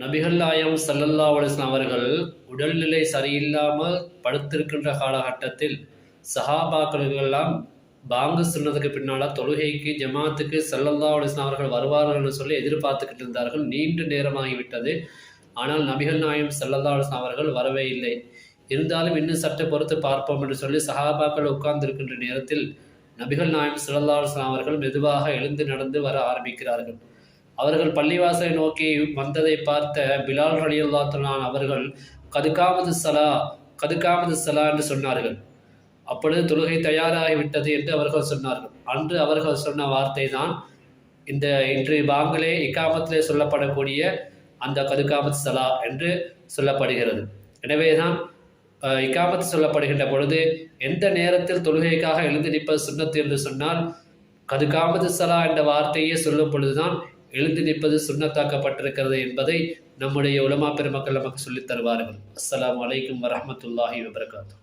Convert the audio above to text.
நபிகள் நாயம் சல்லல்லா அலிஸ்லாம் அவர்கள் உடல்நிலை சரியில்லாமல் படுத்திருக்கின்ற காலகட்டத்தில் சஹாபாக்களுக்கெல்லாம் பாங்கு சொன்னதுக்கு பின்னால் தொழுகைக்கு ஜமாத்துக்கு சல்லல்லா அலிஸ்லாம் அவர்கள் வருவார்கள்னு சொல்லி எதிர்பார்த்துக்கிட்டு இருந்தார்கள். நீண்ட நேரமாகிவிட்டது. ஆனால் நபிகள் நாயம் சல்லல்லா அலிஸ்லாம் அவர்கள் வரவே இல்லை. இருந்தாலும் இன்னும் சற்று பொறுத்து பார்ப்போம் என்று சொல்லி சஹாபாக்கள் உட்கார்ந்திருக்கின்ற நேரத்தில் நபிகள் நாயம் சல்லல்லா அலிஸ்லாம் அவர்கள் மெதுவாக எழுந்து நடந்து வர ஆரம்பிக்கிறார்கள். அவர்கள் பள்ளிவாசலை நோக்கி வந்ததை பார்த்த பிலால் ரலியல்லாத்துலான் அவர்கள் கதுக்காமது சலா கதுக்காமது சலா என்று சொன்னார்கள். அப்பொழுது தொழுகை தயாராகிவிட்டது என்று அவர்கள் சொன்னார்கள். அன்று அவர்கள் சொன்ன வார்த்தை தான் இந்த இன்று பாங்கிலே இக்காமத்திலே சொல்லப்படக்கூடிய அந்த கதுக்காமத் சலா என்று சொல்லப்படுகிறது. எனவே தான் இக்காமத் சொல்லப்படுகின்ற பொழுது எந்த நேரத்தில் தொழுகைக்காக எழுந்து நிற்பது சுண்ணத்து? என்று சொன்னால் கதுக்காமது சலா என்ற வார்த்தையே சொல்லும் பொழுதுதான் எழுந்து நிற்பது சுண்ணத்தாக்கப்பட்டிருக்கிறது என்பதை நம்முடைய உலமா பெருமக்கள் நமக்கு சொல்லித் தருவார்கள். அஸ்லாம் அலைக்கும் வரமத்துல்லாஹி வபரகாத்து.